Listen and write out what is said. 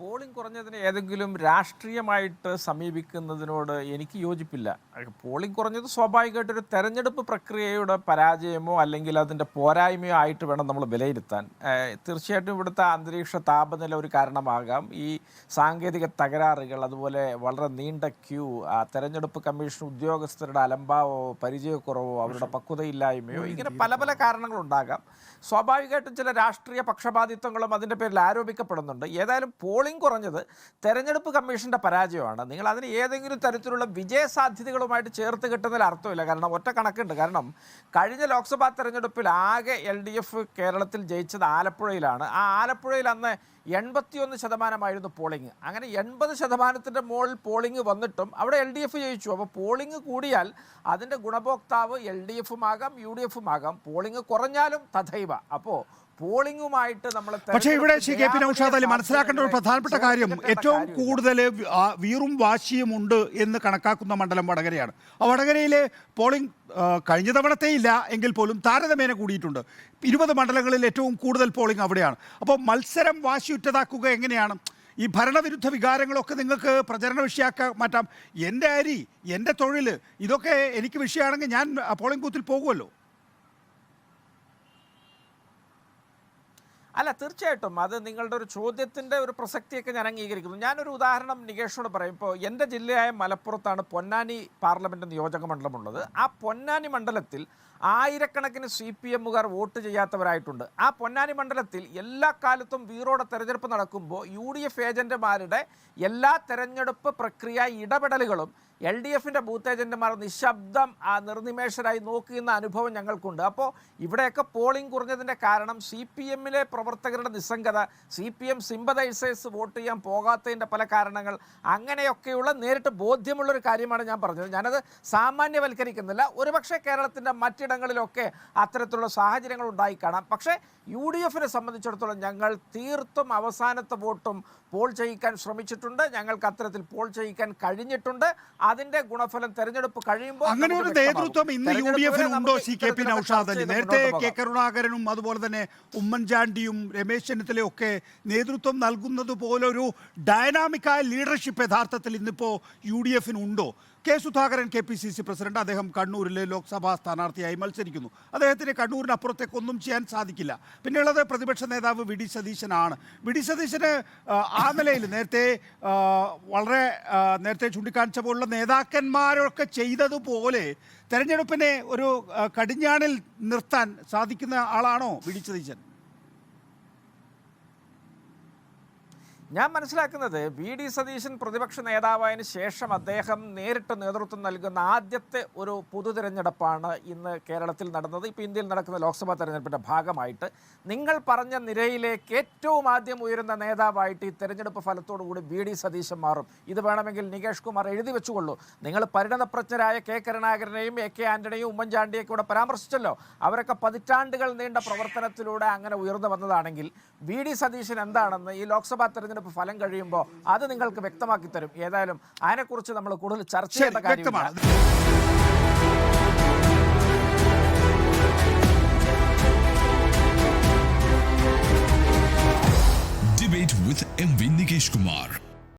Polling കുറഞ്ഞതിനെ ഏതെങ്കിലും രാഷ്ട്രീയമായിട്ട് സമീപിക്കുന്നതിനോട് എനിക്ക് യോജിപ്പില്ല. പോളിംഗ് കുറഞ്ഞത് സ്വാഭാവികമായിട്ടൊരു തെരഞ്ഞെടുപ്പ് പ്രക്രിയയുടെ പരാജയമോ അല്ലെങ്കിൽ അതിന്റെ പോരായ്മയോ ആയിട്ട് വേണം നമ്മൾ വിലയിരുത്താൻ. തീർച്ചയായിട്ടും ഇവിടുത്തെ അന്തരീക്ഷ താപനില ഒരു കാരണമാകാം. ഈ സാങ്കേതിക തകരാറുകൾ അതുപോലെ വളരെ നീണ്ട ക്യൂ തെരഞ്ഞെടുപ്പ് കമ്മീഷൻ ഉദ്യോഗസ്ഥരുടെ അലംഭാവോ പരിചയക്കുറവോ അവരുടെ പക്വതയില്ലായ്മയോ ഇങ്ങനെ പല പല കാരണങ്ങളുണ്ടാകാം. സ്വാഭാവികമായിട്ടും ചില രാഷ്ട്രീയ പക്ഷപാതിത്വങ്ങളും അതിന്റെ പേരിൽ ആരോപിക്കപ്പെടുന്നുണ്ട്. ഏതായാലും പോളിംഗ് കുറഞ്ഞത് തെരഞ്ഞെടുപ്പ് കമ്മീഷന്റെ പരാജയമാണ്. നിങ്ങൾ അതിന് ഏതെങ്കിലും തരത്തിലുള്ള വിജയ സാധ്യതകളുമായിട്ട് ചേർത്ത് കിട്ടുന്നതിൽ അർത്ഥമില്ല. കാരണം ഒറ്റ കണക്കുണ്ട്. കാരണം കഴിഞ്ഞ ലോക്സഭാ തെരഞ്ഞെടുപ്പിൽ ആകെ എൽ ഡി എഫ് കേരളത്തിൽ ജയിച്ചത് ആലപ്പുഴയിലാണ്. ആ ആലപ്പുഴയിൽ അന്ന് എൺപത്തിയൊന്ന് ശതമാനമായിരുന്നു പോളിംഗ്. അങ്ങനെ എൺപത് ശതമാനത്തിന്റെ മുകളിൽ പോളിംഗ് വന്നിട്ടും അവിടെ എൽ ഡി എഫ് ജയിച്ചു. അപ്പോൾ പോളിംഗ് കൂടിയാൽ അതിന്റെ ഗുണഭോക്താവ് എൽ ഡി എഫുമാകാം യു ഡി എഫുമാകാം. പോളിംഗ് കുറഞ്ഞാലും തഥൈവ. അപ്പോൾ പോളിംഗുമായിട്ട് നമ്മൾ പക്ഷേ ഇവിടെ ശ്രീ കെ പി നൌഷാദ് അലി മനസ്സിലാക്കേണ്ട ഒരു പ്രധാനപ്പെട്ട കാര്യം ഏറ്റവും കൂടുതൽ വീറും വാശിയും ഉണ്ട് എന്ന് കണക്കാക്കുന്ന മണ്ഡലം വടകരയാണ്. ആ വടകരയിലെ പോളിംഗ് കഴിഞ്ഞ തവണത്തെ ഇല്ല എങ്കിൽ പോലും താരതമ്യേന കൂടിയിട്ടുണ്ട്. ഇരുപത് മണ്ഡലങ്ങളിൽ ഏറ്റവും കൂടുതൽ പോളിംഗ് അവിടെയാണ്. അപ്പോൾ മത്സരം വാശിയുറ്റതാക്കുക എങ്ങനെയാണ്? ഈ ഭരണവിരുദ്ധ വികാരങ്ങളൊക്കെ നിങ്ങൾക്ക് പ്രചരണ വിഷയമാക്കാൻ മാറ്റാം. എന്റെ അരി എന്റെ തൊഴിൽ ഇതൊക്കെ എനിക്ക് വിഷയമാണെങ്കിൽ ഞാൻ പോളിംഗ് ബൂത്തിൽ പോകുമല്ലോ. അല്ല തീർച്ചയായിട്ടും. അത് നിങ്ങളുടെ ഒരു ചോദ്യത്തിന്റെ ഒരു പ്രസക്തിയൊക്കെ ഞാൻ അംഗീകരിക്കുന്നു. ഞാനൊരു ഉദാഹരണം നികേഷോട് പറയും. ഇപ്പോൾ എന്റെ ജില്ലയായ മലപ്പുറത്താണ് പൊന്നാനി പാർലമെന്റ് നിയോജക മണ്ഡലമുള്ളത് ആ പൊന്നാനി മണ്ഡലത്തിൽ ആയിരക്കണക്കിന് സി പി എമ്മുകാർ വോട്ട് ചെയ്യാത്തവരായിട്ടുണ്ട്. ആ പൊന്നാനി മണ്ഡലത്തിൽ എല്ലാ കാലത്തും വീറോടെ തെരഞ്ഞെടുപ്പ് നടക്കുമ്പോൾ യു ഡി എഫ് ഏജന്റുമാരുടെ എല്ലാ തെരഞ്ഞെടുപ്പ് പ്രക്രിയ ഇടപെടലുകളും എൽ ഡി എഫിന്റെ ബൂത്ത് ഏജന്റുമാർ നിശബ്ദം നിർനിമേഷരായി നോക്കുന്ന അനുഭവം ഞങ്ങൾക്കുണ്ട്. അപ്പോൾ ഇവിടെയൊക്കെ പോളിംഗ് കുറഞ്ഞതിന്റെ കാരണം സി പി എമ്മിലെ പ്രവർത്തകരുടെ നിസ്സംഗത C P M sympathisers vote ചെയ്യാൻ പോകാത്തതിന്റെ പല കാരണങ്ങൾ അങ്ങനെയൊക്കെയുള്ള നേരിട്ട് ബോധ്യമുള്ളൊരു കാര്യമാണ് ഞാൻ പറഞ്ഞത്. ഞാനത് സാമാന്യവൽക്കരിക്കുന്നില്ല. ഒരുപക്ഷെ കേരളത്തിന്റെ മറ്റിടങ്ങളിലൊക്കെ അത്തരത്തിലുള്ള സാഹചര്യങ്ങൾ ഉണ്ടായി കാണാം പക്ഷേ യു ഡി എഫിനെ സംബന്ധിച്ചിടത്തോളം ഞങ്ങൾ തീർത്തും അവസാനത്തെ വോട്ടും പോൾ ചെയ്യിക്കാൻ ശ്രമിച്ചിട്ടുണ്ട്. ഞങ്ങൾക്ക് അത്തരത്തിൽ പോൾ ചെയ്യിക്കാൻ കഴിഞ്ഞിട്ടുണ്ട്. അതിന്റെ ഗുണഫലം തെരഞ്ഞെടുപ്പ് കഴിയുമ്പോൾ അങ്ങനെ ഒരു നേതൃത്വം ഇന്ന് യു ഡി തെരഞ്ഞെടുപ്പ് എഫിന് ഉണ്ടോ C K P Naushad Ali? നേരത്തെ കെ കരുണാകരനും അതുപോലെ തന്നെ ഉമ്മൻചാണ്ടിയും രമേശ് ചെന്നിത്തലയും ഒക്കെ നേതൃത്വം നൽകുന്നത് പോലൊരു ഡയനാമിക്കായ ലീഡർഷിപ്പ് യഥാർത്ഥത്തിൽ ഇന്നിപ്പോ യു ഡി എഫിന് ഉണ്ടോ? K Sudhakaran K P C C president. അദ്ദേഹം കണ്ണൂരിലെ ലോക്സഭാ സ്ഥാനാർത്ഥിയായി മത്സരിക്കുന്നു. അദ്ദേഹത്തിന് കണ്ണൂരിനപ്പുറത്തേക്കൊന്നും ചെയ്യാൻ സാധിക്കില്ല. പിന്നെയുള്ളത് പ്രതിപക്ഷ നേതാവ് വി ഡി സതീശനാണ്. വി ഡി സതീശന് ആ, നിലയിൽ നേരത്തെ വളരെ നേരത്തെ ചൂണ്ടിക്കാണിച്ച പോലുള്ള നേതാക്കന്മാരൊക്കെ ചെയ്തതുപോലെ തെരഞ്ഞെടുപ്പിനെ ഒരു കടിഞ്ഞാണിൽ നിർത്താൻ സാധിക്കുന്ന ആളാണോ വി ഡി സതീശൻ? ഞാൻ മനസ്സിലാക്കുന്നത് വി ഡി സതീശൻ പ്രതിപക്ഷ നേതാവായതിനു ശേഷം അദ്ദേഹം നേരിട്ട് നേതൃത്വം നൽകുന്ന ആദ്യത്തെ ഒരു പൊതു തിരഞ്ഞെടുപ്പാണ് ഇന്ന് കേരളത്തിൽ നടന്നത്. ഇപ്പോൾ ഇന്ത്യയിൽ നടക്കുന്ന ലോക്സഭാ തെരഞ്ഞെടുപ്പിന്റെ ഭാഗമായിട്ട് നിങ്ങൾ പറഞ്ഞ നിരയിലേക്ക് ഏറ്റവും ആദ്യം ഉയരുന്ന നേതാവായിട്ട് ഈ തെരഞ്ഞെടുപ്പ് ഫലത്തോടുകൂടി വി ഡി സതീശൻ മാറും. ഇത് വേണമെങ്കിൽ നികേഷ് കുമാർ എഴുതി വെച്ചുകൊള്ളൂ. നിങ്ങൾ പരിണതപ്രജ്ഞരായ കെ കരുണാകരനെയും എ കെ ആന്റണിയും ഉമ്മൻചാണ്ടിയൊക്കെ കൂടെ പരാമർശിച്ചല്ലോ. അവരൊക്കെ പതിറ്റാണ്ടുകൾ നീണ്ട പ്രവർത്തനത്തിലൂടെ അങ്ങനെ ഉയർന്നു വന്നതാണെങ്കിൽ വി ഡി സതീശൻ എന്താണെന്ന് ഈ ലോക്സഭാ തെരഞ്ഞെടുപ്പ് ഫലം കഴിയുമ്പോൾ അത് നിങ്ങൾക്ക് വ്യക്തമാക്കി തരും. ഏതായാലും അതിനെക്കുറിച്ച് നമ്മൾ കൂടുതൽ ചർച്ച ചെയ്ത ചെയ്യേണ്ട Debate with MV Nikesh Kumar.